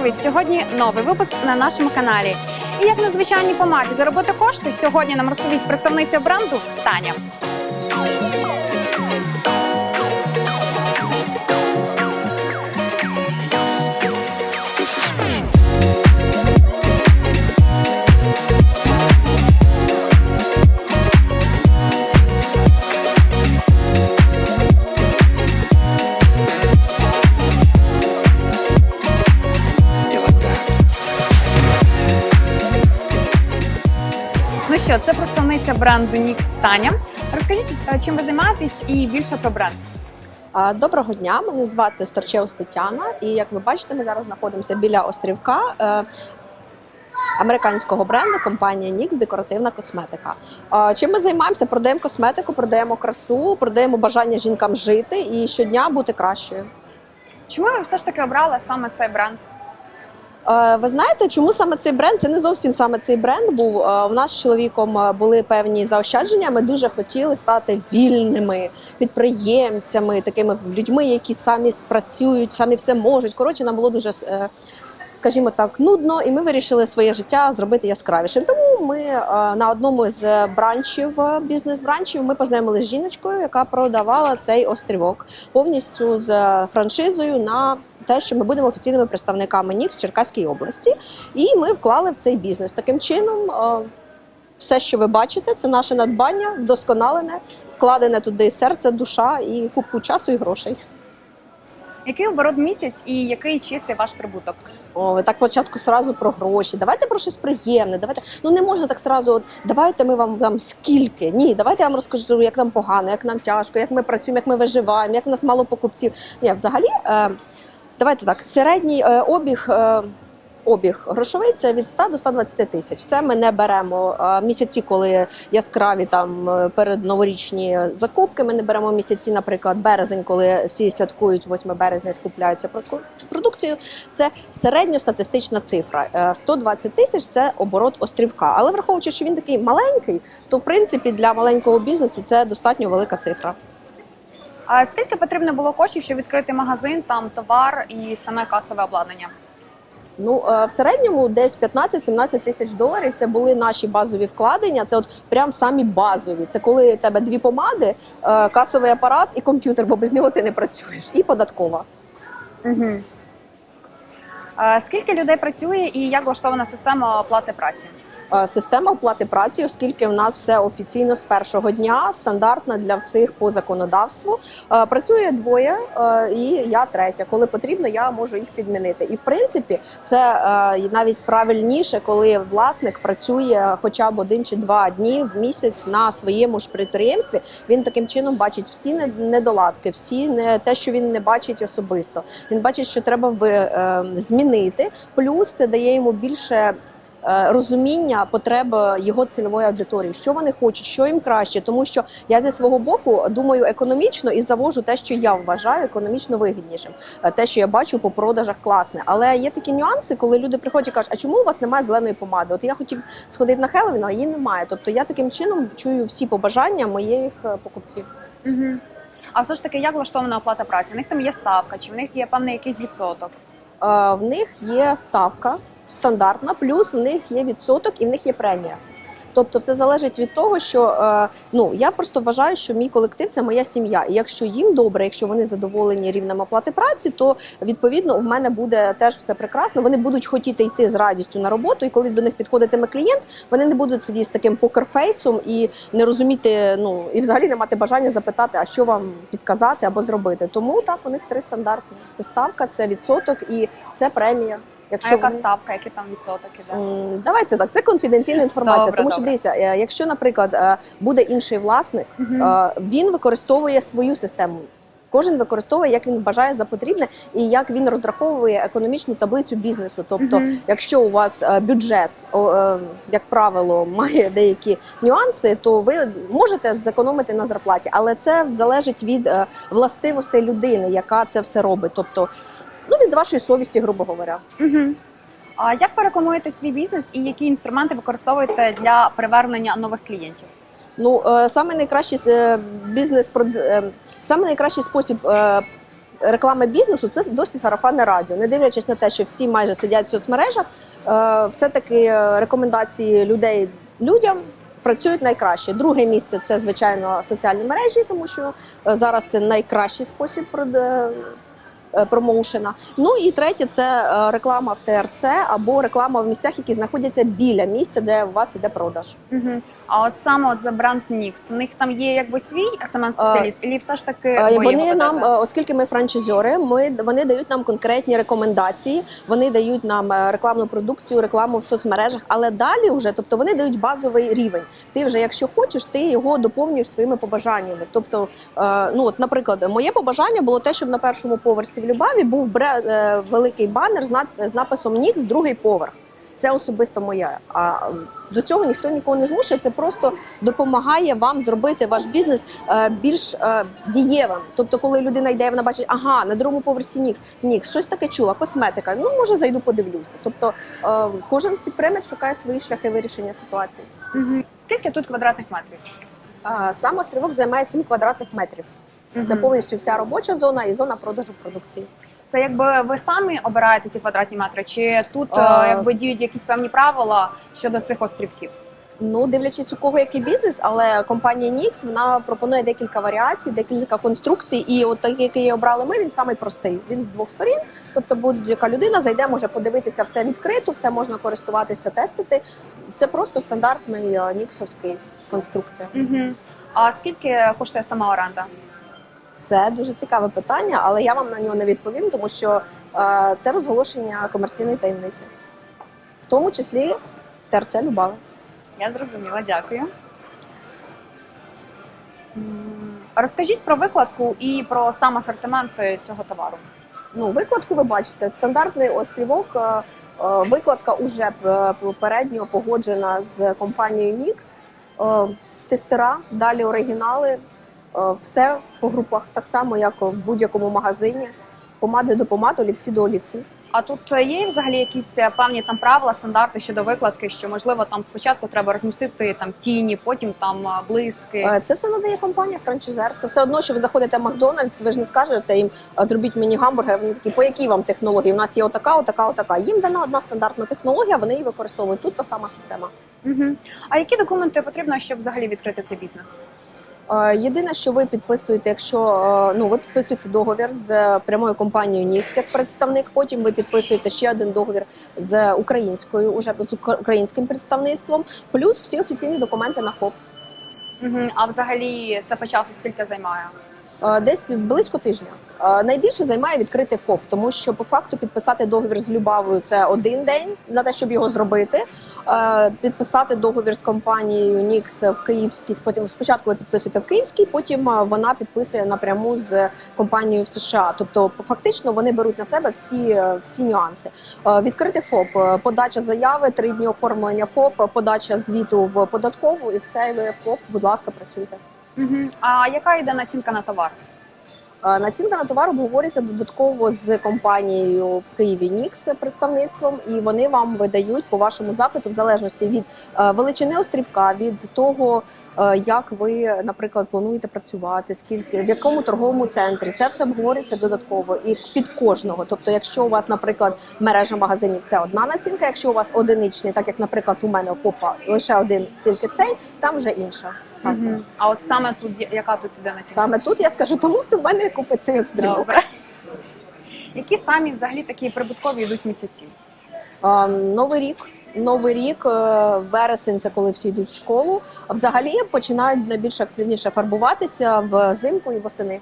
привіт! Сьогодні новий випуск на нашому каналі. І як на звичайній помаді заробити кошти, сьогодні нам розповість представниця бренду Таня. Що, це представниця бренду Нікс Таня. Розкажіть, е, чим ви займаєтесь і більше про бренд. Доброго дня, мене звати Старчеус Тетяна, і як ви бачите, ми зараз знаходимося біля острівка е, американського бренду компанія NYX Декоративна косметика. Чим ми займаємося? Продаємо косметику, продаємо красу, продаємо бажання жінкам жити і щодня бути кращою. Чому ви все ж таки обрали саме цей бренд? Е, Ви знаєте, чому саме цей бренд? Це не зовсім саме цей бренд був. Е, У нас з чоловіком е, були певні заощадження. Ми дуже хотіли стати вільними підприємцями, такими людьми, які самі спрацюють, самі все можуть. Коротше, нам було дуже. е, Скажімо так, нудно, і ми вирішили своє життя зробити яскравішим. Тому ми е, на одному з бранчів, е, бізнес-бранчів, ми познайомилися з жіночкою, яка продавала цей острівок повністю з е, франшизою на те, що ми будемо офіційними представниками НІК в Черкаській області, і ми вклали в цей бізнес. Таким чином, е, все, що ви бачите, це наше надбання, вдосконалене, вкладене туди серце, душа і купу часу і грошей. Який оборот місяць і який чистий ваш прибуток? О, ви так спочатку сразу про гроші. Давайте про щось приємне. Давайте ну не можна так сразу. От давайте ми вам там скільки. Ні, давайте я вам розкажу, як нам погано, як нам тяжко, як ми працюємо, як ми виживаємо, як у нас мало покупців. Ні, взагалі, е, давайте так. Середній е, обіг. Е, Обіг грошовий це від 100 до 120 тисяч. Це ми не беремо е, місяці, коли яскраві там е, передноворічні закупки. Ми не беремо місяці, наприклад, березень, коли всі святкують 8 березня скупляються проду- продукцію. Це середньостатистична цифра. Е, 120 тисяч це оборот острівка. Але враховуючи, що він такий маленький, то в принципі для маленького бізнесу це достатньо велика цифра. А скільки потрібно було коштів, щоб відкрити магазин, там товар і саме касове обладнання? Ну е, в середньому десь 15-17 тисяч доларів. Це були наші базові вкладення. Це от прям самі базові. Це коли у тебе дві помади, е, касовий апарат і комп'ютер, бо без нього ти не працюєш, і податкова. Угу. Скільки людей працює і як влаштована система оплати праці? Е, Система оплати праці, оскільки в нас все офіційно з першого дня, стандартна для всіх по законодавству. Е, Працює двоє, е, і я третя. Коли потрібно, я можу їх підмінити. І в принципі, це навіть правильніше, коли власник працює хоча б один чи два дні в місяць на своєму ж підприємстві. Він таким чином бачить всі недоладки, всі не те, що він не бачить особисто. Він бачить, що треба е, змінити. Плюс це дає йому більше розуміння потреб його цільової аудиторії, що вони хочуть, що їм краще, тому що я зі свого боку думаю економічно і завожу те, що я вважаю економічно вигіднішим. Е, Те, що я бачу по продажах, класне. Але є такі нюанси, коли люди приходять і кажуть, а чому у вас немає зеленої помади? От я хотів сходити на Хеллоуін, а її немає. Тобто я таким чином чую всі побажання моїх е, покупців. Угу. А все ж таки, як влаштована оплата праці? У них там є ставка, чи в них є певний якийсь відсоток? Е, В них є ставка стандартна, плюс в них є відсоток і в них є премія. Тобто, все залежить від того, що е, ну я просто вважаю, що мій колектив це моя сім'я. І якщо їм добре, якщо вони задоволені рівнем оплати праці, то відповідно в мене буде теж все прекрасно. Вони будуть хотіти йти з радістю на роботу, і коли до них підходитиме клієнт, вони не будуть сидіти з таким покерфейсом і не розуміти, ну і взагалі не мати бажання запитати, а що вам підказати або зробити. Тому так у них три стандартні: це ставка, це відсоток і це премія. А Якщо яка вони- ставка, який там відсоток іде? М, Давайте так, це конфіденційна інформація. Добре, тому що добре. дивіться, е, якщо, наприклад, е, буде інший власник, е, він використовує свою систему. Кожен використовує, як він вважає за потрібне, і як він розраховує економічну таблицю бізнесу. Тобто, Мгм. якщо у вас е, бюджет, о, е, як правило, має деякі нюанси, то ви можете зекономити на зарплаті, але це залежить від е, властивостей людини, яка це все робить. Тобто, ну від вашої совісті, грубо говоря. Угу. А як ви рекламуєте свій бізнес і які інструменти використовуєте для привернення нових клієнтів? Ну, е, саме найкращий е, бізнес е, саме найкращий спосіб реклама бізнесу це досі сарафанне радіо. Не дивлячись на те, що всі майже сидять в соцмережах, е, все-таки е, рекомендації людей людям. Працюють найкраще. Друге місце це звичайно соціальні мережі, тому що зараз це найкращий спосіб промоушена. Ну і третє це е, реклама в ТРЦ або реклама в місцях, які знаходяться біля місця, де у вас іде продаж. Угу. А от саме от за бренд Nix, в них там є якби свій smm спеціаліст, і все ж таки Е, ви Вони нам, е, оскільки ми франчайзери, ми вони дають нам конкретні рекомендації. Вони дають нам е, рекламну продукцію, рекламу в соцмережах. Але далі вже, тобто вони дають базовий рівень. Ти вже, якщо хочеш, ти його доповнюєш своїми побажаннями. Тобто, е, ну от, наприклад, моє побажання було те, щоб на першому поверсі Любаві був е, великий банер з написом Нікс, другий поверх. Це особисто моє. А до цього ніхто нікого не змушує. Це просто допомагає вам зробити ваш бізнес е, більш е, дієвим. Тобто, коли людина йде, вона бачить, ага, на другому поверсі Нікс, Нікс, щось таке чула, косметика. Ну може зайду, подивлюся. Тобто кожен підприємець шукає свої шляхи вирішення ситуації. Скільки тут квадратних метрів? Сам острівок займає 7 квадратних метрів. Це повністю вся робоча зона і зона продажу продукції. Це якби ви самі обираєте ці квадратні метри, чи тут е, якби діють якісь певні правила щодо цих острівків? Ну, дивлячись у кого який бізнес, але компанія Nix, вона пропонує декілька варіацій, декілька конструкцій. І от такий, який обрали ми, він самий простий. Він з двох сторін. Тобто, будь-яка людина зайде, може подивитися все відкрито, все можна користуватися, тестити. Це просто стандартний е, ніксовський конструкція. Угу. А скільки коштує сама оренда? Це дуже цікаве питання, але я вам на нього не відповім, тому що е, це розголошення комерційної таємниці, в тому числі ТРЦ Любави. Я зрозуміла, дякую. Розкажіть про викладку і про сам асортимент е, цього товару. Ну, викладку ви бачите, стандартний острівок. е, Викладка уже попередньо погоджена з компанією Nix. Тестера, далі оригінали, все по групах, так само, як в будь-якому магазині. Помади до помад, олівці до олівців. А тут е, є взагалі якісь е, певні там правила, стандарти щодо викладки, що можливо там спочатку треба розмістити там тіні, потім там е, блиски. Е, Це все надає компанія франчайзер. Це все одно, що ви заходите в Макдональдс, ви ж не скажете їм, «А, зробіть мені гамбургер. Вони такі, по якій вам технології? У нас є отака, отака, отака. Їм дана одна стандартна технологія, вони її використовують. Тут та сама система. Угу. А які документи потрібно, щоб взагалі відкрити цей бізнес? Е, Єдине, що ви підписуєте, якщо е, ну ви підписуєте договір з е, прямою компанією Nix як представник, потім ви підписуєте ще один договір з українською, уже з українським представництвом, плюс всі офіційні документи на ФОП. Угу. А взагалі це по часу скільки займає? Десь близько тижня. Найбільше займає відкрити ФОП, тому що по факту підписати договір з Любавою це один день на те, щоб його зробити. Е, Підписати договір з компанією Нікс в Київській. Потім спочатку ви підписуєте в Київській, потім е, вона підписує напряму з компанією в США. Тобто, фактично вони беруть на себе всі, е, всі нюанси. Відкрити ФОП, подача заяви, три дні оформлення ФОП, подача звіту в податкову і все. і ви ФОП, будь ласка, працюйте. Угу. А яка йде націнка на товар? Націнка на товар обговорюється додатково з компанією в Києві Нікс представництвом, і вони вам видають по вашому запиту, в залежності від е, величини острівка, від того, е, як ви, наприклад, плануєте працювати, скільки в якому торговому центрі. Це все обговорюється додатково і під кожного. Тобто, якщо у вас, наприклад, мережа магазинів це одна націнка, якщо у вас одиничний, так як, наприклад, у мене у ФОПа лише один тільки цей, там вже інша ставка. Угу. А от саме тут яка тут іде націнка? Саме тут я скажу тому, хто в мене купить цей. Добре. Які самі взагалі такі прибуткові йдуть місяці? А, Новий рік. Новий рік, е, вересень, це коли всі йдуть в школу. А взагалі починають найбільш активніше фарбуватися взимку і восени.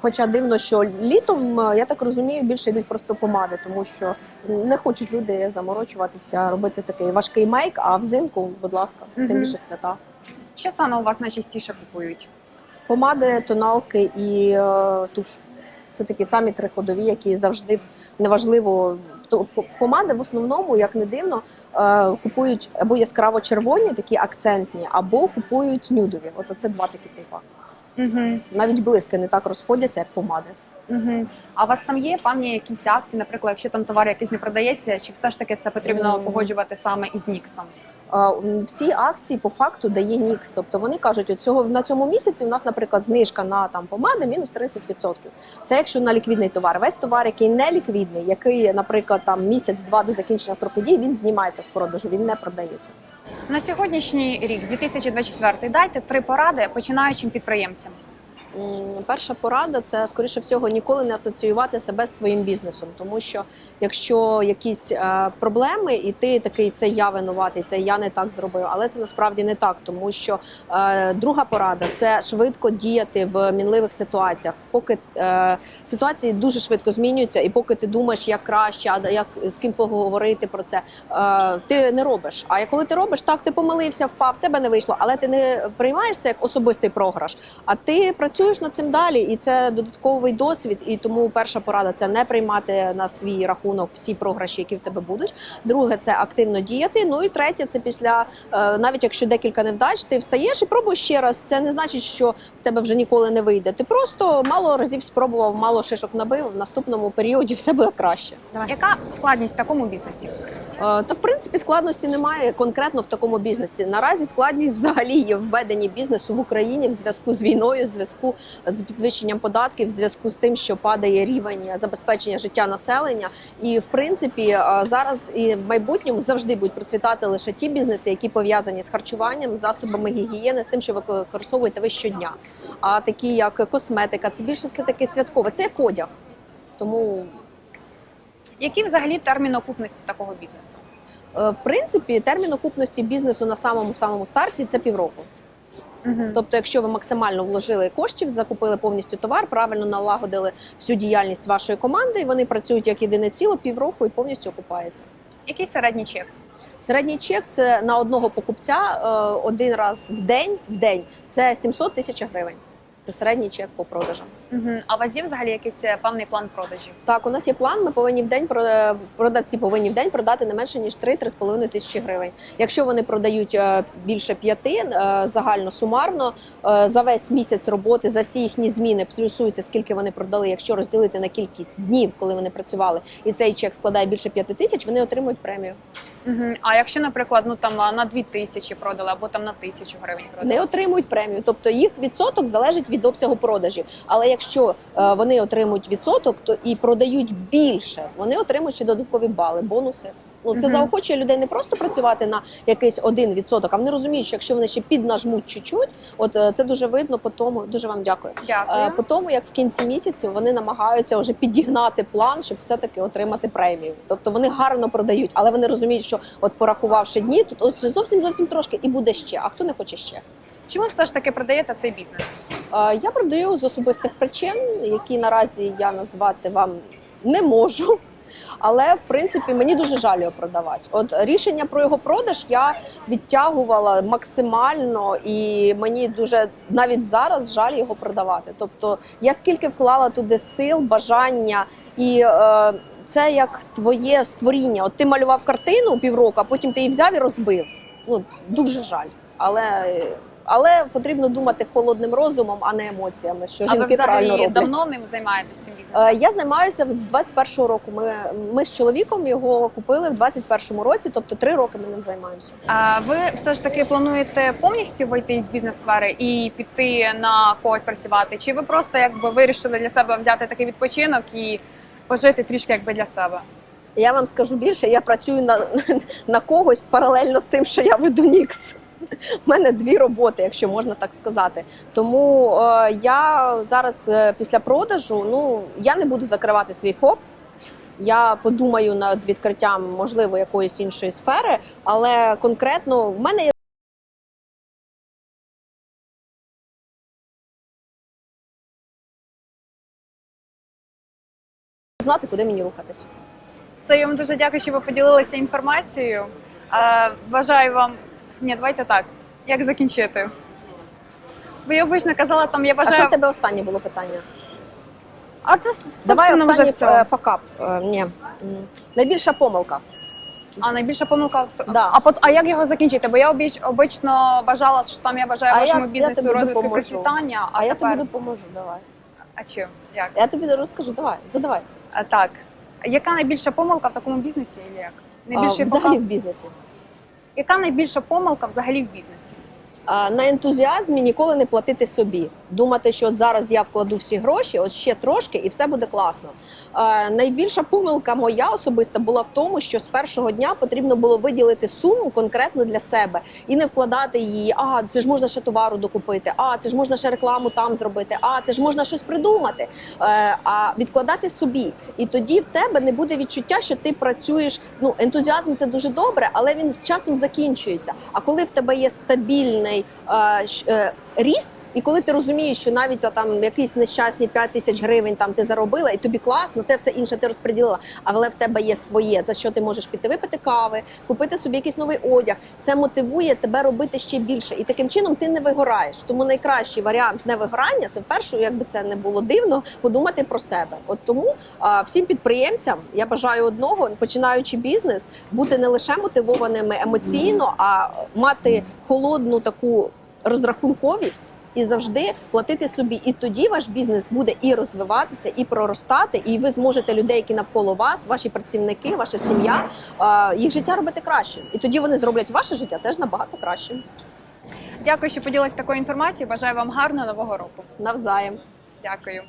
Хоча дивно, що літом, е, я так розумію, більше йдуть просто помади, тому що не хочуть люди заморочуватися, робити такий важкий мейк, а взимку, будь ласка, тим більше свята. Що саме у вас найчастіше купують? Помади, тоналки і е, туш. Це такі самі три ходові, які завжди неважливо. То по- помади в основному, як не дивно, е, купують або яскраво червоні, такі акцентні, або купують нюдові. От це два такі типа. Угу. Навіть блиски не так розходяться, як помади. Угу. А у вас там є певні якісь акції, наприклад, якщо там товар якийсь не продається, чи все ж таки це потрібно погоджувати саме із Ніксом? Всі акції по факту дає Нікс. Тобто вони кажуть, от цього на цьому місяці у нас, наприклад, знижка на там помади мінус 30%. Це якщо на ліквідний товар. Весь товар, який не ліквідний, який, наприклад, там місяць-два до закінчення строку дії, він знімається з продажу, він не продається. На сьогоднішній рік, 2024, дайте три поради починаючим підприємцям. Перша порада це скоріше всього ніколи не асоціювати себе з своїм бізнесом, тому що якщо якісь е, проблеми, і ти такий це я винуватий, це я не так зробив, але це насправді не так, тому що е, друга порада це швидко діяти в мінливих ситуаціях. Поки е, ситуації дуже швидко змінюються, і поки ти думаєш, як краще, а як з ким поговорити про це, ти не робиш. А коли ти робиш, так ти помилився, впав, тебе не вийшло, але ти не приймаєш це як особистий програш. А ти працюєш над цим далі, і це додатковий досвід. І тому перша порада це не приймати на свій рахунок всі програші, які в тебе будуть. Друге, це активно діяти. Ну і третє, це після е, навіть якщо декілька невдач, ти встаєш і пробуєш ще раз. Це не значить, що в тебе вже ніколи не вийде. Ти просто мало разів спробував, мало шишок набив. В наступному періоді все буде краще. Яка складність в такому бізнесі? Е, Та в принципі складності немає конкретно в такому бізнесі. Наразі складність взагалі є в бізнесу в Україні в зв'язку з війною, в зв'язку з підвищенням податків, в зв'язку з тим, що падає рівень забезпечення життя населення. І в принципі е, зараз і в майбутньому завжди будуть процвітати лише ті бізнеси, які пов'язані з харчуванням, засобами гігієни, з тим, що ви використовуєте ви щодня. А такі як косметика, це більше все таки святкове. Це як одяг. Тому Які взагалі термін окупності такого бізнесу? Е, В принципі, термін окупності бізнесу на самому самому старті це півроку. Угу. Тобто, якщо ви максимально вложили коштів, закупили повністю товар, правильно налагодили всю діяльність вашої команди, і вони працюють як єдине ціло півроку і повністю окупається. Який середній чек? Середній чек це на одного покупця е, один раз в день. В день це 700 тисяч гривень. Це середній чек по продажам. Угу. А у вас є взагалі якийсь е, певний план продажів? Так, у нас є план. Ми повинні в день про- продавці повинні в день продати не менше ніж 3-3,5 тисячі гривень. Якщо вони продають е, більше п'яти е, загально сумарно е, за весь місяць роботи, за всі їхні зміни плюсується, скільки вони продали. Якщо розділити на кількість днів, коли вони працювали, і цей чек складає більше п'яти тисяч, вони отримують премію. А якщо, наприклад, ну там на дві тисячі продали або там на тисячу гривень продали? не отримують премію. Тобто їх відсоток залежить від обсягу продажів. Але якщо е, вони отримують відсоток, то і продають більше, вони отримують ще додаткові бали, бонуси. Ну це заохочує людей не просто працювати на якийсь один відсоток, а вони розуміють, що якщо вони ще піднажмуть чуть-чуть, от е, це дуже видно по тому. Дуже вам дякую. Дякую. Е, По тому, як в кінці місяця вони намагаються вже підігнати план, щоб все-таки отримати премію. Тобто вони гарно продають, але вони розуміють, що от порахувавши дні, тут ось зовсім зовсім трошки і буде ще. А хто не хоче ще? Чому все ж таки продаєте цей бізнес? Е, Я продаю з особистих причин, які наразі я назвати вам не можу. Але в принципі мені дуже жаль його продавати. От рішення про його продаж я відтягувала максимально, і мені дуже навіть зараз жаль його продавати. Тобто я скільки вклала туди сил, бажання, і е, це як твоє створіння. От ти малював картину півроку, а потім ти її взяв і розбив. Ну дуже жаль. Але але потрібно думати холодним розумом, а не емоціями. Що А ви жінки правильно роблять. давно ним займаєтесь цим бізнесом? Е, Я займаюся з 21-го року. Ми, ми з чоловіком його купили в 21-му році, тобто три роки ми ним займаємося. А ви все ж таки плануєте повністю вийти із бізнес-сфери і піти на когось працювати? Чи ви просто якби вирішили для себе взяти такий відпочинок і пожити трішки якби для себе? Я вам скажу більше, я працюю на, на когось паралельно з тим, що я веду Нікс. У мене дві роботи, якщо можна так сказати. Тому е, я зараз е, після продажу ну я не буду закривати свій ФОП. Я подумаю над відкриттям можливо якоїсь іншої сфери, але конкретно в мене є знати, куди мені рухатися. Все, я вам дуже дякую, що ви поділилися інформацією. Е, бажаю вам. Ні, давайте так. Як закінчити? Ви обично казала, там я бажаю. А що в тебе останнє було питання? А це Давай собственно, вже останній все. е, факап. Е, Ні. М. Найбільша помилка. А найбільша помилка в Да. а пот- а як його закінчити? Бо я обіч обично бажала, що там я бажаю А вашому я- я бізнесу тобі розвитку і допоможу. процвітання. А, я тепер... тобі допоможу. Давай. А чим? Як? Я тобі розкажу. Давай, задавай. А, так. Яка найбільша помилка в такому бізнесі? Или як? А, Найбільший взагалі в бізнесі. Яка найбільша помилка взагалі в бізнесі? На ентузіазмі ніколи не платити собі. Думати, що от зараз я вкладу всі гроші, от ще трошки, і все буде класно. А, Найбільша помилка моя особиста була в тому, що з першого дня потрібно було виділити суму конкретно для себе і не вкладати її. А це ж можна ще товару докупити, а це ж можна ще рекламу там зробити, а це ж можна щось придумати. Е, А відкладати собі. І тоді в тебе не буде відчуття, що ти працюєш. Ну, ентузіазм це дуже добре, але він з часом закінчується. А коли в тебе є стабільний е, е, ріст, і коли ти розумієш, що навіть там якісь нещасні 5 тисяч гривень там ти заробила, і тобі класно, те все інше ти розподілила, але в тебе є своє, за що ти можеш піти випити кави, купити собі якийсь новий одяг. Це мотивує тебе робити ще більше, і таким чином ти не вигораєш. Тому найкращий варіант невигорання це вперше, якби це не було дивно, подумати про себе. От тому а, всім підприємцям я бажаю одного, починаючи бізнес, бути не лише мотивованими емоційно, а мати холодну таку розрахунковість. І завжди платити собі, і тоді ваш бізнес буде і розвиватися, і проростати, і ви зможете людей, які навколо вас, ваші працівники, ваша сім'я, їх життя робити краще. І тоді вони зроблять ваше життя теж набагато кращим. Дякую, що поділилися такою інформацією. Бажаю вам гарного нового року. Навзаєм. Дякую.